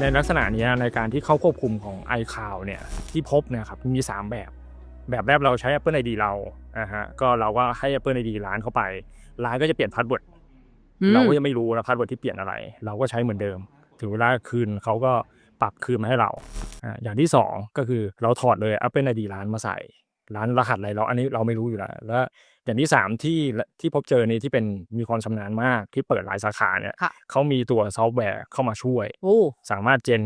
ในลักษณะเนี้ยในการที่เข้าควบคุมของ iCloud เนี่ยที่พบเนี่ยครับมี 3 แบบ แบบแรกเราใช้ Apple ID เราอ่าฮะก็เราก็ให้ Apple ID ร้านเข้าไป ร้านก็จะเปลี่ยนพาสเวิร์ดอืมเราก็ยังไม่รู้นะพาสเวิร์ดที่เปลี่ยนอะไร เราก็ใช้เหมือนเดิม ถึงเวลาคืนเขาก็ปรับคืนมาให้เราอ่าอย่างที่ 2 ก็คือเราถอดเลย Apple ID ร้านมาใส่ ร้านรหัสอะไรเราอันนี้เราไม่รู้อยู่แล้วแล้วอย่างที่3ที่ที่พบเจอนี่ที่เป็นมีความชำนาญมากที่เปิดหลายสาขาเนี่ยค่ะเขามีตัวซอฟต์แวร์เข้ามาช่วย โอ้ สามารถเจน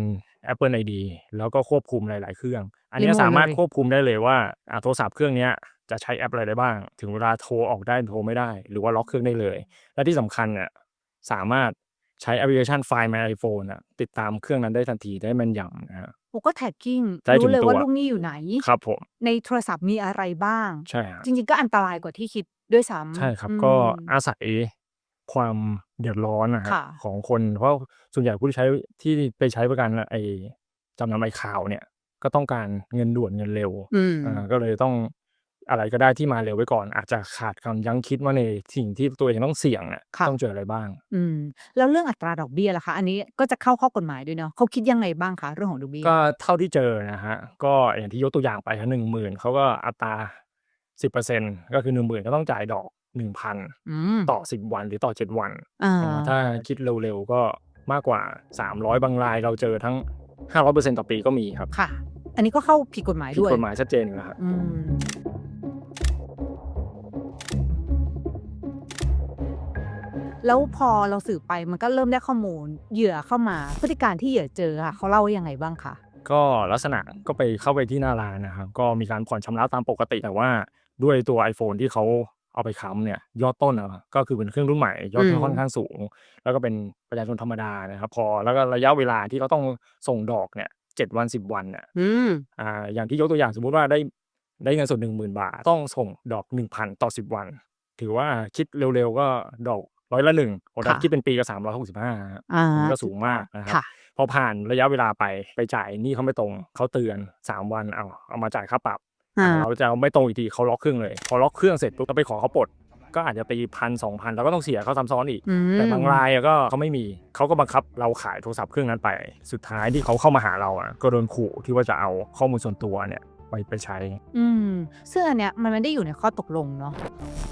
Apple ID แล้วก็ควบคุมหลาย ๆ เครื่อง อันเนี้ยรีโมทสามารถเลย ควบคุมได้เลยว่าอ่าโทรศัพท์เครื่องเนี้ยจะใช้แอปอะไรได้บ้าง ถึงเวลาโทรออกได้โทรไม่ได้ หรือว่าล็อกเครื่องได้เลย และที่สำคัญเนี่ยสามารถ ใช้แอปพลิเคชัน Find My iPhone อะติดตามเครื่องนั้นได้ทันทีได้แม่นยำนะฮะโอ้ก็แท็กกิ้งได้ถึรู้งเลยตัวว่าลูกหนี้อยู่ไหน ครับผม ในโทรศัพท์มีอะไรบ้าง ใช่ฮะจริง ๆ ก็อันตรายกว่าที่คิดด้วยซ้ำใช่ครับอืม ก็อาศัยความเดือดร้อนนะฮะค่ะ ของคน เพราะส่วนใหญ่ผู้ที่ใช้ที่ไปใช้บริการไอจำนำไอข่าวเนี่ย ก็ต้องการเงินด่วนเงินเร็วอืม อ่าก็เลยต้อง อะไรก็ได้ที่มาเร็วไว้ก่อน อาจจะขาดคำยั้งคิดว่าในสิ่งที่ตัวเองต้องเสี่ยงเนี่ยค่ะ ต้องเจออะไรบ้าง อืม แล้วเรื่องอัตราดอกเบี้ยล่ะคะ อันนี้ก็จะเข้าข้อกฎหมายด้วยเนาะเขาคิดยังไงบ้างคะเรื่องของดอกเบี้ยก็เท่าที่เจอนะฮะ ก็อย่างที่ยกตัวอย่างไปฮะหนึ่งหมื่นเขาก็อัตราสิบเปอร์เซ็นก็คือหนึ่งหมื่นก็ต้องจ่ายดอกหนึ่งพันอืมต่อสิบวันหรือต่อเจ็ดวัน อ่าอ่าถ้าคิดเร็วๆก็มากกว่าสามร้อยบางรายเราเจอทั้งห้าร้อยเปอร์เซ็นต่อปีก็มีครับค่ะ อันนี้ก็เข้าผิดกฎหมายผิดด้วยกฎหมายชัดเจนอยู่แล้วครับ อืม แล้วพอเราสืบไปมันก็เริ่มได้ข้อมูลเหยื่อเข้ามา พฤติการที่เหยื่อเจอค่ะเขาเล่าว่ายังไงบ้างคะก็ลักษณะก็ไปเข้าไปที่หน้าร้านนะครับก็มีการผ่อนชำระตามปกติแต่ว่าด้วยตัว iPhone ที่เขาเอาไปค้ำเนี่ยยอดต้นอะก็คือเป็นเครื่องรุ่นใหม่ยอดที่ค่อนข้างสูง แล้วก็เป็นประชาชนธรรมดานะครับ พอแล้วก็ระยะเวลาที่เขาต้องส่งดอกเนี่ยเจ็ดวันสิบวันเนี่ยอืมอ่าอย่างที่ยกตัวอย่างสมมุติว่าได้ได้เงินสดหนึ่งหมื่นบาท ต้องส่งดอกหนึ่งพันต่อสิบวัน ถือว่าคิดเร็วๆก็ดอก ร้อยละหนึ่งโอ้ถ้าค่ะคิดเป็นปีก็สามร้อยหกสิบห้าอ่าก็สูงมากนะครับค่ะพอผ่านระยะเวลาไปไปจ่ายหนี่เขาไม่ตรงเขาเตือนสามวันเอาเอามาจ่ายค่าปรับอ่าเราจะเอาไม่ตรงอีกทีเขาล็อกเครื่องเลย พอล็อกเครื่องเสร็จปุ๊บเราไปขอเขาปลดก็อาจจะตีพันสองพันแล้วก็ต้องเสียเขาซ้ำซ้อนอีกอืมแต่บางรายอะก็เขาไม่มีเขาก็บังคับเราขายโทรศัพท์เครื่องนั้นไป สุดท้ายที่เขาเข้ามาหาเราอะก็โดนขู่ที่ว่าจะเอาข้อมูลส่วนตัวเนี่ยไปไปใช้ อืมซึ่งอันเนี้ยมันไม่ได้อยู่ในข้อตกลงเนาะ